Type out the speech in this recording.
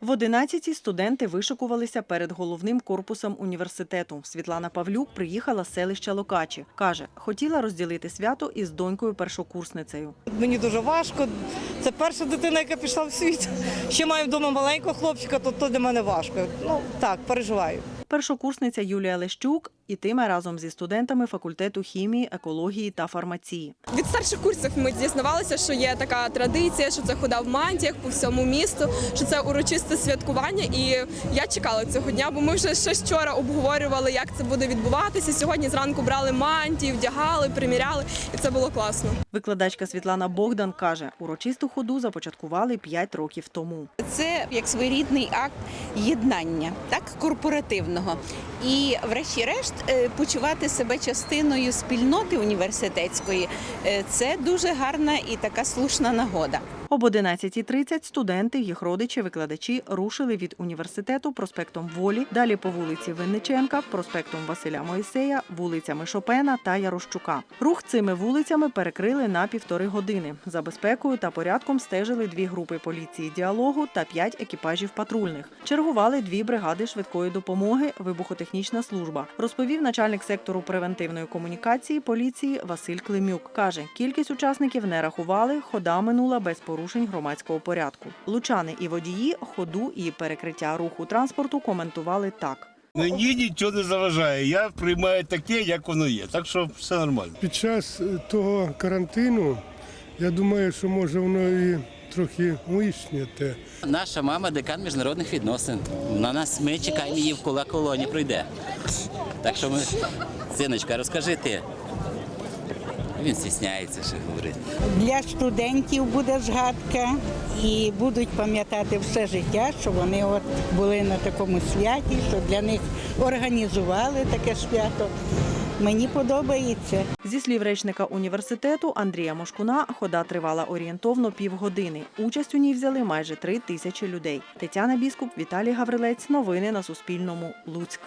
В 11-й студенти вишикувалися перед головним корпусом університету. Світлана Павлюк приїхала з селища Локачі. Каже, хотіла розділити свято із донькою першокурсницею. Мені дуже важко. Це перша дитина, яка пішла в світ. Ще маю вдома маленького хлопчика, то, то для мене важко. Ну так, переживаю. Першокурсниця Юлія Лещук ітиме разом зі студентами факультету хімії, екології та фармації. Від старших курсів ми дізнавалися, що є така традиція, що це хода в мантіях по всьому місту, що це урочисте святкування. І я чекала цього дня, бо ми вже ще вчора обговорювали, як це буде відбуватися. Сьогодні зранку брали мантії, вдягали, приміряли, і це було класно. Викладачка Світлана Богдан каже, урочисту ходу започаткували 5 років тому. Це як своєрідний акт єднання, так Hợp І, врешті-решт, е, почувати себе частиною спільноти університетської е, це дуже гарна і така слушна нагода. Об 11.30 студенти, їх родичі, викладачі рушили від університету проспектом Волі, далі по вулиці Винниченка, проспектом Василя Моїсея, вулицями Шопена та Ярощука. Рух цими вулицями перекрили на півтори години. За безпекою та порядком стежили дві групи поліції діалогу та п'ять екіпажів патрульних. Чергували дві бригади швидкої допомоги, вибухотехнічна служба. Розповів начальник сектору превентивної комунікації поліції Василь Климюк. Каже, кількість учасників не рахували, хода минула без порушень громадського порядку. Лучани і водії ходу і перекриття руху транспорту коментували так. Мені нічого не заважає. Я приймаю таке, як воно є. Так що все нормально. Під час того карантину, я думаю, що може воно і трохи лишнє. Наша мама декан міжнародних відносин. На нас ми чекаємо її в кола колоні пройде. Так що ми, синочка, розкажи ти. Він стісняється ще говорити. Для студентів буде згадка і будуть пам'ятати все життя, що вони от були на такому святі, що для них організували таке свято. Мені подобається. Зі слів речника університету Андрія Мошкуна, хода тривала орієнтовно півгодини. Участь у ній взяли майже три тисячі людей. Тетяна Біскуп, Віталій Гаврилець. Новини на Суспільному. Луцьк.